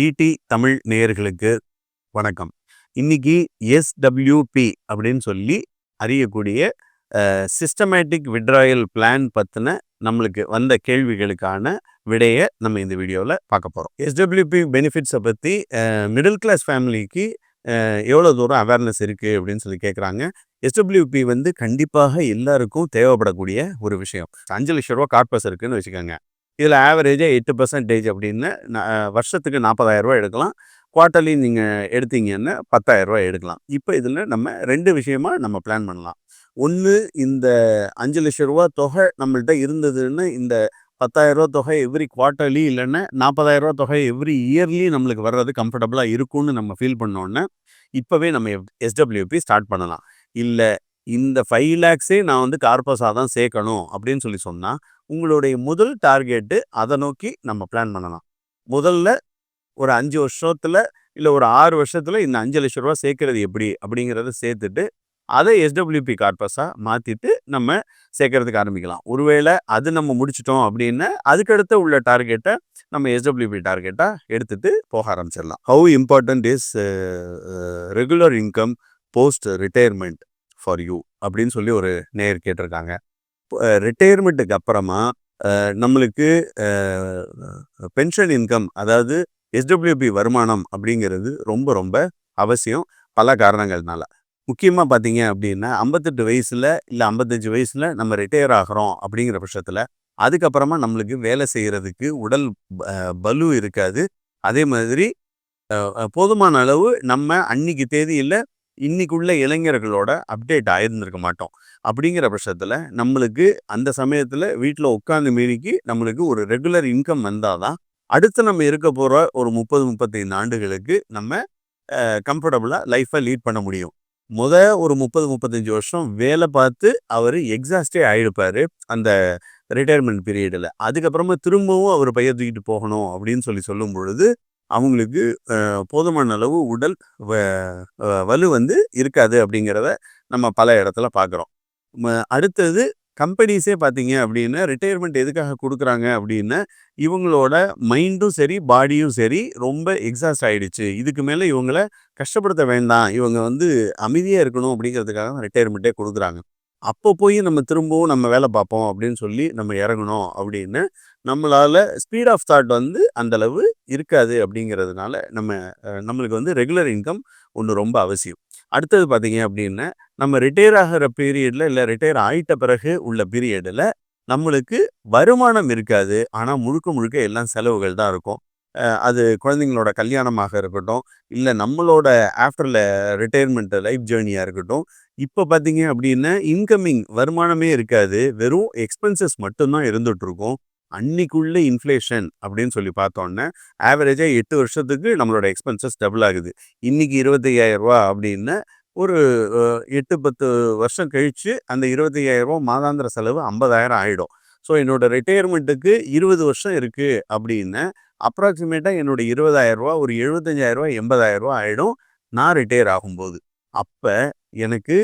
ED Tamil நேயர்களுக்கு வணக்கம். இன்னைக்கு எஸ்டபிள்யூபி அப்படின்னு சொல்லி அறியக்கூடிய சிஸ்டமேட்டிக் விட்ராயல் பிளான் பற்றின நம்மளுக்கு வந்த கேள்விகளுக்கான விடையை நம்ம இந்த வீடியோவில் பார்க்க போகிறோம் எஸ்டபிள்யூபி பெனிஃபிட்ஸை பற்றி மிடில் கிளாஸ் ஃபேமிலிக்கு எவ்வளோ தூரம் அவேர்னஸ் இருக்குது அப்படின்னு சொல்லி கேட்குறாங்க எஸ்டபிள்யூபி வந்து கண்டிப்பாக எல்லாருக்கும் தேவைப்படக்கூடிய ஒரு விஷயம். அஞ்சு லட்ச ரூபா கார்பஸ் இருக்குன்னு வச்சுக்கோங்க. இதில் ஆவரேஜாக எட்டு பர்சன்டேஜ் அப்படின்னு வருஷத்துக்கு நாற்பதாயிரரூவா எடுக்கலாம். குவார்ட்டர்லி நீங்கள் எடுத்தீங்கன்னா பத்தாயிரரூவா எடுக்கலாம். இப்போ இதில் நம்ம ரெண்டு விஷயமா நம்ம பிளான் பண்ணலாம். ஒன்று இந்த அஞ்சு லட்ச ரூபா தொகை நம்மள்கிட்ட இருந்ததுன்னு இந்த பத்தாயிரரூவா தொகை எவ்ரி குவார்ட்டர்லி இல்லைன்னா நாற்பதாயிரரூவா தொகை எவ்ரி இயர்லி நம்மளுக்கு வர்றது கம்ஃபர்டபுளாக இருக்கும்னு நம்ம ஃபீல் பண்ணோன்னே இப்போவே நம்ம எஸ்டபிள்யூபி ஸ்டார்ட் பண்ணலாம். இல்லை இந்த ஃபைவ் லேக்ஸே நான் வந்து கார்பஸாக தான் சேர்க்கணும் அப்படின்னு சொல்லி சொன்னால் உங்களுடைய முதல் டார்கெட்டு அதை நோக்கி நம்ம பிளான் பண்ணலாம். முதல்ல ஒரு அஞ்சு வருஷத்தில் இல்லை ஒரு ஆறு வருஷத்தில் இந்த அஞ்சு லட்ச ரூபா சேர்க்கறது எப்படி? அப்படிங்கிறத சேர்த்துட்டு அதை எஸ்டபிள்யூபி கார்பஸாக மாற்றிட்டு நம்ம சேர்க்கறதுக்கு ஆரம்பிக்கலாம். ஒருவேளை அது நம்ம முடிச்சிட்டோம் அப்படின்னா அதுக்கடுத்த உள்ள டார்கெட்டை நம்ம எஸ்டபிள்யூபி டார்கெட்டாக எடுத்துகிட்டு போக ஆரம்பிச்சிடலாம். How important is regular income post retirement for you அப்படின்னு சொல்லி ஒரு நேர் கேட்டிருக்காங்க. ரிட்டையர்மெண்ட்டுக்கு அப்புறமா நம்மளுக்கு பென்ஷன் இன்கம் அதாவது எஸ்டபிள்யூபி வருமானம் அப்படிங்கிறது ரொம்ப ரொம்ப அவசியம் பல காரணங்கள்னால. முக்கியமாக பார்த்தீங்க அப்படின்னா ஐம்பத்தெட்டு வயசில் இல்லை ஐம்பத்தஞ்சு வயசில் நம்ம ரிட்டையர் ஆகிறோம் அப்படிங்கிற பட்சத்தில் அதுக்கப்புறமா நம்மளுக்கு வேலை செய்கிறதுக்கு உடல் பலு இருக்காது. அதே மாதிரி போதுமான அளவு நம்ம அன்னைக்கு தேதியில் இன்னைக்குள்ள இளைஞர்களோட அப்டேட் ஆயிருந்திருக்க மாட்டோம். அப்படிங்கிற பட்சத்தில் நம்மளுக்கு அந்த சமயத்தில் வீட்டில் உட்காந்து மீறிக்கு நம்மளுக்கு ஒரு ரெகுலர் இன்கம் வந்தால் தான் அடுத்து நம்ம இருக்க போகிற ஒரு முப்பது முப்பத்தைந்து ஆண்டுகளுக்கு நம்ம கம்ஃபர்டபுளாக லைஃப்பை லீட் பண்ண முடியும். முத ஒரு முப்பது முப்பத்தஞ்சு வருஷம் வேலை பார்த்து அவர் எக்ஸாஸ்டே ஆகிடுப்பார் அந்த ரிட்டையர்மெண்ட் பீரியடில் அதுக்கப்புறமா திரும்பவும் அவர் பையன் தூக்கிட்டு போகணும் அப்படின்னு சொல்லி சொல்லும் பொழுது அவங்களுக்கு போதுமான அளவு உடல் வலு வந்து இருக்காது அப்படிங்கிறத நம்ம பல இடத்துல பார்க்குறோம் அடுத்தது கம்பெனிஸே பார்த்தீங்க அப்படின்னா ரிட்டையர்மெண்ட் எதுக்காக கொடுக்குறாங்க அப்படின்னா இவங்களோட மைண்டும் சரி பாடியும் சரி ரொம்ப எக்ஸாஸ்ட் ஆகிடுச்சு இதுக்கு மேலே இவங்கள கஷ்டப்படுத்த வேண்டாம். இவங்க வந்து அமைதியாக இருக்கணும் அப்படிங்கிறதுக்காக தான் ரிட்டையர்மெண்ட்டே கொடுக்குறாங்க. அப்போ போய் நம்ம திரும்பவும் நம்ம வேலை பார்ப்போம் அப்படின்னு சொல்லி நம்ம இறங்கணும் அப்படின்னு நம்மளால் ஸ்பீட் ஆஃப் தாட் வந்து அந்தளவு இருக்காது அப்படிங்கிறதுனால நம்ம நம்மளுக்கு வந்து ரெகுலர் இன்கம் ஒன்று ரொம்ப அவசியம். அடுத்தது பார்த்தீங்க அப்படின்னா நம்ம ரிட்டையர் ஆகிற பீரியடில் இல்லை ரிட்டையர் ஆகிட்ட பிறகு உள்ள பீரியடில் நம்மளுக்கு வருமானம் இருக்காது. ஆனால் முழுக்க முழுக்க எல்லாம் செலவுகள் தான் இருக்கும். அது குழந்தைங்களோட கல்யாணமாக இருக்கட்டும் இல்லை நம்மளோட ஆஃப்டரில் ரிட்டையர்மெண்ட் லைஃப் ஜேர்னியாக இருக்கட்டும் இப்போ பார்த்தீங்க அப்படின்னா இன்கமிங் வருமானமே இருக்காது. வெறும் எக்ஸ்பென்சஸ் மட்டும்தான் இருந்துகிட்ருக்கும் அன்னைக்குள்ள இன்ஃப்ளேஷன் அப்படின்னு சொல்லி பார்த்தோன்னே ஆவரேஜாக எட்டு வருஷத்துக்கு நம்மளோட எக்ஸ்பென்சஸ் டபுள் ஆகுது. இன்னைக்கு இருபத்தையாயிரம் ரூபா அப்படின்னா ஒரு எட்டு பத்து வருஷம் கழித்து அந்த இருபத்தையாயிரம் ரூபா மாதாந்திர செலவு ஐம்பதாயிரம் ஆகிடும் ஸோ என்னோட ரிட்டையர்மெண்ட்டுக்கு இருபது வருஷம் இருக்குது அப்படின்னு அப்ராக்சிமேட்டாக என்னோட இருபதாயிரம் ரூபா ஒரு எழுபத்தஞ்சாயிரம் ரூபா எண்பதாயிரம் ரூபா ஆகிடும் நான் ரிட்டையர் ஆகும்போது. அப்போ எனக்கு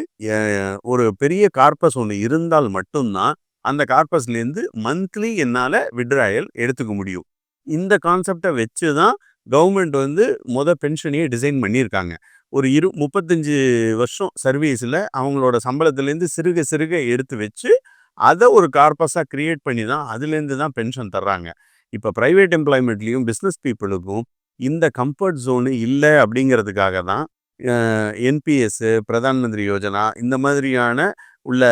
ஒரு பெரிய கார்பஸ் ஒன்று இருந்தால் மட்டும்தான் அந்த கார்பஸ்லேருந்து மந்த்லி என்னால் விட்ராயல் எடுத்துக்க முடியும். இந்த கான்செப்டை வச்சு தான் கவர்மெண்ட் வந்து மொதல் பென்ஷனையே டிசைன் பண்ணியிருக்காங்க. ஒரு இரு முப்பத்தஞ்சு வருஷம் சர்வீஸில் அவங்களோட சம்பளத்துலேருந்து சிறுக சிறுக எடுத்து வச்சு அதை ஒரு கார்பஸாக க்ரியேட் பண்ணி தான் அதுலேருந்து தான் பென்ஷன் தர்றாங்க. இப்போ ப்ரைவேட் எம்ப்ளாய்மெண்ட்லேயும் பிஸ்னஸ் பீப்புளுக்கும் இந்த கம்ஃபர்ட் ஜோனு இல்லை அப்படிங்கிறதுக்காக தான் என்பிஎஸ்ஸு பிரதான் மந்திரி யோஜனா இந்த மாதிரியான உள்ள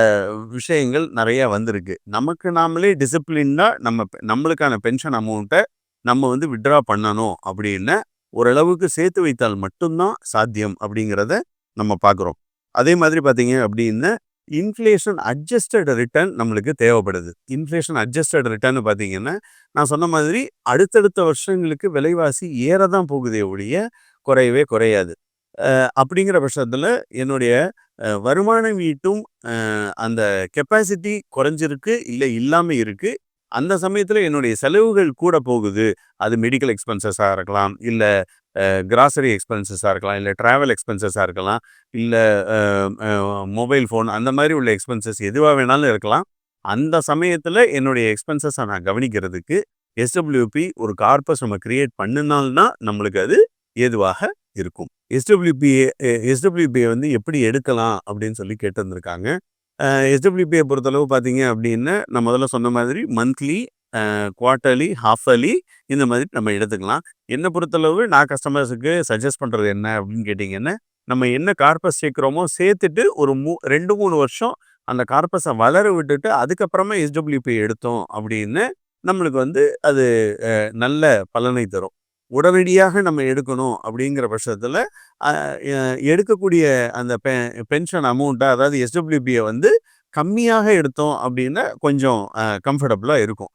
விஷயங்கள் நிறைய வந்திருக்கு. நமக்கு நாமளே டிசிப்ளின்னா நம்ம நம்மளுக்கான பென்ஷன் அமௌண்ட்டை நம்ம வந்து விட்ரா பண்ணணும் அப்படின்னு ஓரளவுக்கு சேர்த்து வைத்தால் மட்டும்தான் சாத்தியம் அப்படிங்கிறத நம்ம பார்க்குறோம் அதே மாதிரி பார்த்தீங்க அப்படின்னா இன்ஃப்ளேஷன் அட்ஜஸ்டட் ரிட்டர்ன் நம்மளுக்கு தேவைப்படுது. இன்ஃப்ளேஷன் அட்ஜஸ்டட் ரிட்டர்ன் பார்த்தீங்கன்னா நான் சொன்ன மாதிரி அடுத்தடுத்த வருஷங்களுக்கு விலைவாசி ஏற தான் போகுதே ஒழிய குறையவே குறையாது. அப்படிங்கிற பட்சத்தில் என்னுடைய வருமானம் ஈட்டும் அந்த கெப்பாசிட்டி குறைஞ்சிருக்கு இல்லை இல்லாமல் இருக்குது அந்த சமயத்தில் என்னுடைய செலவுகள் கூட போகுது. அது மெடிக்கல் எக்ஸ்பென்சஸாக இருக்கலாம் இல்லை கிராசரி எக்ஸ்பென்சஸாக இருக்கலாம் இல்லை ட்ராவல் எக்ஸ்பென்சஸாக இருக்கலாம் இல்லை மொபைல் ஃபோன் அந்த மாதிரி உள்ள எக்ஸ்பென்சஸ் எதுவாக வேணாலும் இருக்கலாம். அந்த சமயத்தில் என்னுடைய எக்ஸ்பென்சஸை நான் கவனிக்கிறதுக்கு எஸ்டபிள்யூபி ஒரு கார்பஸ் நம்ம கிரியேட் பண்ணினால்னா நம்மளுக்கு அது ஏதுவாக இருக்கும். எஸ்டபிள்யூபிஏ எஸ்டபிள்யூபியை வந்து எப்படி எடுக்கலாம் அப்படின்னு சொல்லி கேட்டிருந்திருக்காங்க. எஸ்டபிள்யூபியை பொறுத்தளவு பார்த்தீங்க அப்படின்னா நான் முதல்ல சொன்ன மாதிரி மந்த்லி குவார்ட்டர்லி ஹாஃபர்லி இந்த மாதிரி நம்ம எடுத்துக்கலாம். என்னை பொறுத்தளவு நான் கஸ்டமர்ஸுக்கு சஜஸ்ட் பண்ணுறது என்ன அப்படின்னு கேட்டிங்கன்னா நம்ம என்ன கார்பஸ் சேர்க்குறோமோ சேர்த்துட்டு ஒரு மூ ரெண்டு மூணு வருஷம் அந்த கார்பஸை வளர விட்டுட்டு அதுக்கப்புறமா எஸ்டபிள்யூபி எடுத்தோம் அப்படின்னு நம்மளுக்கு வந்து அது நல்ல பலனை தரும். உடனடியாக நம்ம எடுக்கணும் அப்படிங்கிற பட்சத்தில் எடுக்கக்கூடிய அந்த பெ பென்ஷன் அமௌண்ட்டை அதாவது எஸ்டபிள்யூபியை வந்து கம்மியாக எடுத்தோம் அப்படின்னா கொஞ்சம் கம்ஃபர்டபுளாக இருக்கும்.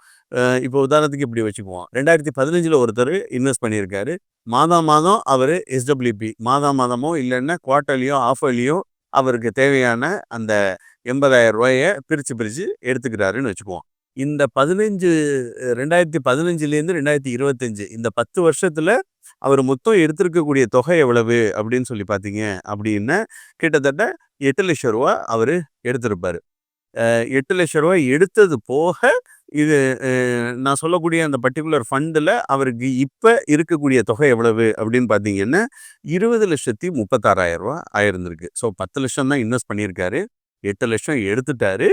இப்போ உதாரணத்துக்கு இப்படி வச்சுக்குவோம். ரெண்டாயிரத்தி பதினஞ்சில் ஒருத்தர் இன்வெஸ்ட் பண்ணியிருக்காரு. மாதம் மாதம் அவர் எஸ்டபிள்யூபி மாதம் மாதமோ இல்லைன்னா குவார்ட்டர்லியோ ஆஃபர்லியோ அவருக்கு தேவையான அந்த எண்பதாயிரம் ரூபாயை பிரித்து பிரித்து எடுத்துக்கிறாருன்னு வச்சுக்குவோம். இந்த பதினஞ்சு ரெண்டாயிரத்தி பதினஞ்சுலேருந்து ரெண்டாயிரத்தி இருபத்தஞ்சு இந்த பத்து வருஷத்தில் அவர் மொத்தம் எடுத்திருக்கக்கூடிய தொகை எவ்வளவு அப்படின்னு சொல்லி பார்த்தீங்க அப்படின்னா கிட்டத்தட்ட எட்டு லட்சம் ரூபா அவர் எடுத்திருப்பார். எட்டு லட்சம் ரூபா எடுத்தது போக இது நான் சொல்லக்கூடிய அந்த பர்டிகுலர் ஃபண்டில் அவருக்கு இப்போ இருக்கக்கூடிய தொகை எவ்வளவு அப்படின்னு பார்த்தீங்கன்னா இருபது லட்சத்தி முப்பத்தாறாயிரம் ரூபா ஆயிருந்திருக்கு. ஸோ பத்து லட்சம் தான் இன்வெஸ்ட் பண்ணியிருக்காரு. எட்டு லட்சம் எடுத்துட்டாரு.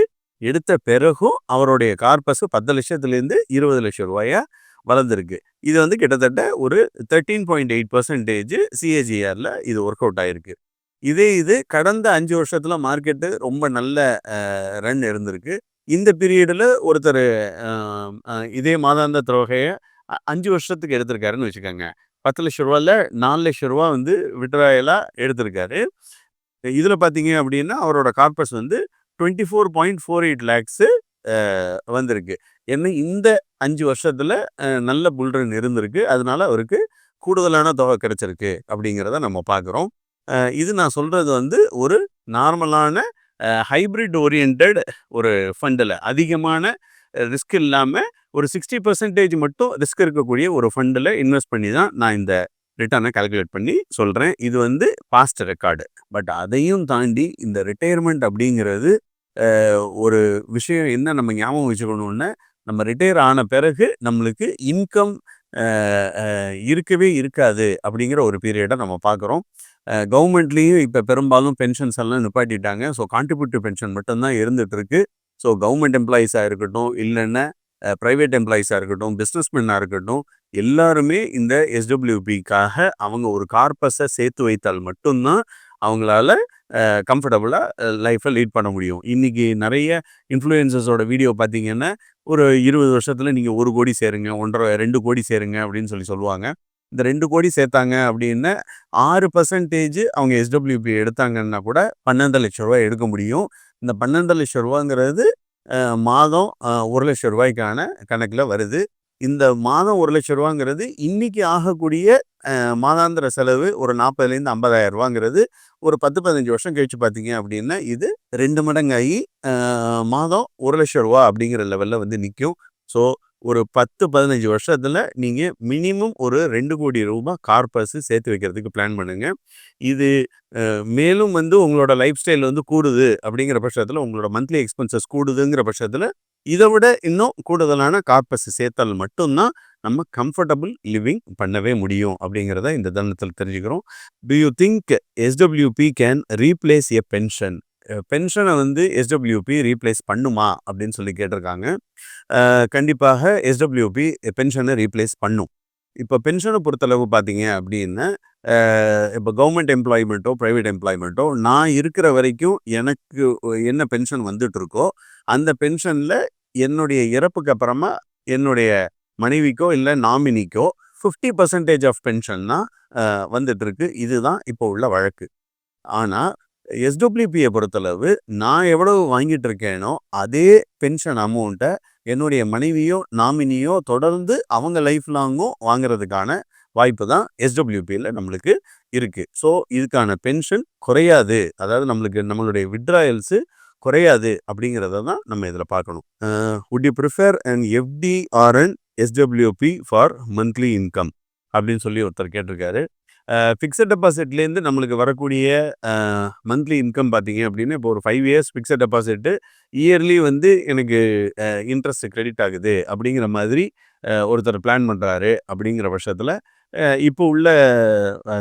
எடுத்த பிறகும் அவருடைய கார்பஸ் பத்து லட்சத்துலேருந்து இருபது லட்சம் ரூபாயா வளர்ந்துருக்கு. இது வந்து கிட்டத்தட்ட ஒரு தேர்ட்டீன் பாயிண்ட் எயிட் பர்சன்டேஜ் சிஏஜிஆரில் இது ஒர்க் அவுட் ஆகிருக்கு இதே இது கடந்த அஞ்சு வருஷத்தில் மார்க்கெட்டு ரொம்ப நல்ல ரன் இருந்திருக்கு. இந்த பீரியடில் ஒருத்தர் இதே மாதாந்த தொகையை அஞ்சு வருஷத்துக்கு எடுத்திருக்காருன்னு வச்சுக்கோங்க. பத்து லட்ச ரூபாயில் நாலு லட்ச ரூபா வந்து விட்ராயலாக எடுத்திருக்காரு. இதில் பார்த்தீங்க அப்படின்னா அவரோட கார்பஸ் வந்து twenty four point four eight lakhs வந்திருக்கு. ஏன்னா இந்த அஞ்சு வருஷத்தில் நல்ல புல்ரன் இருந்திருக்கு. அதனால அவருக்கு கூடுதலான தொகை கிடைச்சிருக்கு அப்படிங்கிறத நம்ம பார்க்குறோம் இது நான் சொல்கிறது வந்து ஒரு நார்மலான ஹைப்ரிட் ஓரியன்ட் ஒரு ஃபண்டில் அதிகமான ரிஸ்க் இல்லாமல் ஒரு சிக்ஸ்டி பர்சன்டேஜ் மட்டும் ரிஸ்க் இருக்கக்கூடிய ஒரு ஃபண்டில் இன்வெஸ்ட் பண்ணி தான் நான் இந்த ரிட்டர்னை கால்குலேட் பண்ணி சொல்கிறேன் இது வந்து பாஸ்ட் ரெக்கார்டு பட் அதையும் தாண்டி இந்த ரிட்டையர்மெண்ட் அப்படிங்கிறது ஒரு விஷயம் என்ன நம்ம ஞாபகம் வச்சுக்கணும்னா நம்ம ரிட்டையர் ஆன பிறகு நம்மளுக்கு இன்கம் இருக்கவே இருக்காது அப்படிங்கிற ஒரு பீரியடை நம்ம பார்க்குறோம். கவர்மெண்ட்லேயும் இப்போ பெரும்பாலும் பென்ஷன்ஸ் எல்லாம் நிப்பாட்டிட்டாங்க. ஸோ கான்ட்ரிபியூட்டிவ் பென்ஷன் மட்டும்தான் இருந்துகிட்ருக்கு ஸோ கவர்மெண்ட் எம்ப்ளாயீஸாக இருக்கட்டும் இல்லைன்னா ப்ரைவேட் எம்ப்ளாயீஸாக இருக்கட்டும் பிஸ்னஸ்மென்னாக இருக்கட்டும் எல்லாருமே இந்த எஸ்டபிள்யூபிக்காக அவங்க ஒரு கார்பஸை சேர்த்து வைத்தால் மட்டும்தான் அவங்களால கம்ஃபர்டபுளாக லைஃப்பை லீட் பண்ண முடியும். இன்றைக்கி நிறைய இன்ஃப்ளூயன்சஸோட வீடியோ பார்த்தீங்கன்னா ஒரு இருபது வருஷத்தில் நீங்கள் ஒரு கோடி சேருங்க ஒன்றரை ரெண்டு கோடி சேருங்க அப்படின்னு சொல்லி சொல்லுவாங்க. இந்த ரெண்டு கோடி சேர்த்தாங்க அப்படின்னா ஆறு பர்சன்டேஜ் அவங்க எஸ்டபிள்யூபி எடுத்தாங்கன்னா கூட பன்னெண்டு லட்ச ரூபாய் எடுக்க முடியும். இந்த பன்னெண்டு லட்ச ரூபாங்கிறது மாதம் ஒரு லட்ச ரூபாய்க்கான கணக்கில் வருது. இந்த மாதம் ஒரு லட்ச ரூபாங்கிறது இன்றைக்கி ஆகக்கூடிய மாதாந்திர செலவு ஒரு நாற்பதுலேருந்து ஐம்பதாயிரம் ரூபாங்கிறது. ஒரு பத்து பதினஞ்சு வருஷம் கழிச்சு பார்த்தீங்க அப்படின்னா இது ரெண்டு மடங்காகி மாதம் ஒரு லட்சம் ரூபா அப்படிங்கிற லெவலில் வந்து நிற்கும் ஸோ ஒரு பத்து பதினஞ்சு வருஷத்தில் நீங்கள் மினிமம் ஒரு ரெண்டு கோடி ரூபாய் கார்பஸ் சேர்த்து வைக்கிறதுக்கு பிளான் பண்ணுங்கள் இது மேலும் வந்து உங்களோட லைஃப் ஸ்டைல் வந்து கூடுது அப்படிங்கிற பட்சத்தில் உங்களோட மந்த்லி எக்ஸ்பென்சஸ் கூடுதுங்கிற பட்சத்தில் இதை விட இன்னும் கூடுதலான கார்பஸ் சேர்த்தால் மட்டும்தான் நம்ம கம்ஃபர்டபுள் லிவிங் பண்ணவே முடியும் அப்படிங்கிறத இந்த தருணத்தில் தெரிஞ்சுக்கிறோம். Do you think SWP can replace a pension பென்ஷனை வந்து எஸ்டபிள்யூபி ரீப்ளேஸ் பண்ணுமா? அப்படின்னு சொல்லி கேட்டிருக்காங்க. கண்டிப்பாக எஸ்டபிள்யூபி பென்ஷனை ரீப்ளேஸ் பண்ணும். இப்போ பென்ஷனை பொறுத்தளவு பார்த்தீங்க அப்படின்னா இப்போ கவர்மெண்ட் எம்ப்ளாய்மெண்ட்டோ ப்ரைவேட் எம்ப்ளாய்மெண்ட்டோ நான் இருக்கிற வரைக்கும் எனக்கு என்ன பென்ஷன் வந்துட்டு இருக்கோ அந்த பென்ஷனில் என்னுடைய இறப்புக்கு அப்புறமா என்னுடைய மனைவிக்கோ இல்லை நாமினிக்கோ ஃபிஃப்டி பர்சன்டேஜ் ஆஃப் பென்ஷன் தான் இதுதான் இப்போ உள்ள வழக்கு. ஆனால் எஸ்டபிள்யூபியை பொறுத்தளவு நான் எவ்வளவு வாங்கிட்டு இருக்கேனோ அதே பென்ஷன் அமௌண்ட்டை என்னுடைய மனைவியோ நாமினியோ தொடர்ந்து அவங்க லைஃப் லாங்கும் வாங்குறதுக்கான வாய்ப்பு தான் எஸ்டபிள்யூபியில் நம்மளுக்கு இருக்குது ஸோ இதுக்கான பென்ஷன் குறையாது. அதாவது நம்மளுக்கு நம்மளுடைய விட்ராயல்ஸு குறையாது அப்படிங்கிறத தான் நம்ம இதில் பார்க்கணும். Would you prefer and FD or SWP for monthly income அப்படின்னு சொல்லி ஒருத்தர் கேட்டிருக்காரு. ஃபிக்ஸட் டெபாசிட்லேருந்து நம்மளுக்கு வரக்கூடிய மந்த்லி இன்கம் பார்த்தீங்க அப்படின்னா இப்போ ஒரு five years fixed deposit yearly வந்து எனக்கு இன்ட்ரெஸ்ட் கிரெடிட் ஆகுது அப்படிங்கிற மாதிரி ஒருத்தர் பிளான் பண்ணுறாரு அப்படிங்கிற பட்சத்தில் இப்போ உள்ள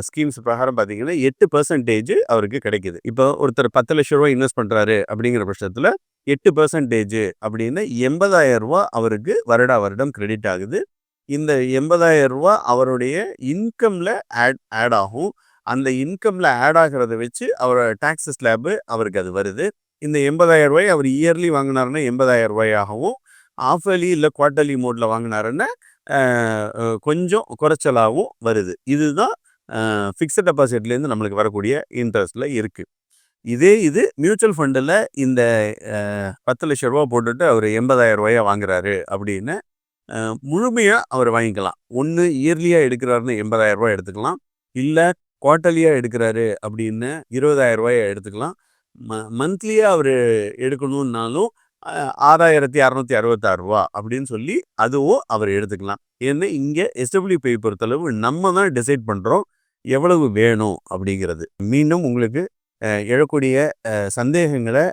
ஸ்கீம்ஸ் பிரகாரம் பார்த்தீங்கன்னா எட்டு பர்சன்டேஜ் அவருக்கு கிடைக்குது. இப்போ ஒருத்தர் பத்து லட்ச ரூபா இன்வெஸ்ட் பண்ணுறாரு அப்படிங்கிற பட்சத்தில் எட்டு பர்சன்டேஜ் அப்படின்னா எண்பதாயிரம் ரூபா அவருக்கு வருடா வருடம் கிரெடிட் ஆகுது. இந்த எண்பதாயிரம் ரூபா அவருடைய இன்கம்ல ஆட் ஆட் ஆகும். அந்த இன்கம்ல ஆட் ஆகிறத வச்சு அவரோட டாக்ஸ் ஸ்லாபு அவருக்கு அது வருது. இந்த எண்பதாயிரம் ரூபாய் அவர் இயர்லி வாங்கினாருன்னா எண்பதாயிரம் ரூபாயாகவும் ஆஃப் இல்லை குவார்ட்டர்லி மோட்ல வாங்கினாருன்னா கொஞ்சம் குறைச்சலாகவும் வருது. இதுதான் ஃபிக்ஸட் டெபாசிட்லேருந்து நம்மளுக்கு வரக்கூடிய இன்ட்ரெஸ்ட்ல இருக்கு. இதே இது மியூச்சுவல் ஃபண்டில் இந்த பத்து லட்ச ரூபா போட்டுட்டு அவர் எண்பதாயிரம் ரூபாயா வாங்குறாரு அப்படின்னு முழுமையாக அவர் வாங்கிக்கலாம். ஒன்று இயர்லியாக எடுக்கிறாருன்னு எண்பதாயிரம் ரூபாய் எடுத்துக்கலாம். இல்லை குவார்ட்டர்லியாக எடுக்கிறாரு அப்படின்னு இருபதாயிரம் ரூபாயை எடுத்துக்கலாம். ம மந்த்லியாக அவர் எடுக்கணுன்னாலும் ஆறாயிரத்தி அறநூற்றி அறுபத்தாறு ரூபா அப்படின்னு சொல்லி அதுவும் அவர் எடுத்துக்கலாம். ஏன்னா இங்கே எஸ்டபிள்யூபி பொறுத்தளவு நம்ம தான் டிசைட் பண்ணுறோம் எவ்வளவு வேணும் அப்படிங்கிறது. மீண்டும் உங்களுக்கு எழக்கூடிய சந்தேகங்களை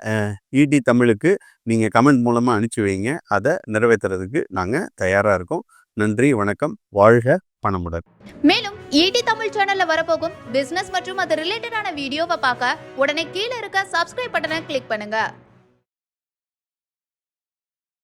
ஈடி தமிழுக்கு நீங்கள் கமெண்ட் மூலமாக அனுப்பிச்சி வைங்க. அதை நிறைவேற்றுறதுக்கு நாங்கள் தயாராக இருக்கோம். நன்றி வணக்கம். வாழ்க பணமுடன். மேலும் ஈடி தமிழ் சேனல்ல வரப்போகும் பிசினஸ் மற்றும் அது ரிலேட்டடான வீடியோவை பார்க்க உடனே கீழே இருக்க சப்ஸ்கிரைப் பட்டனை கிளிக் பண்ணுங்க.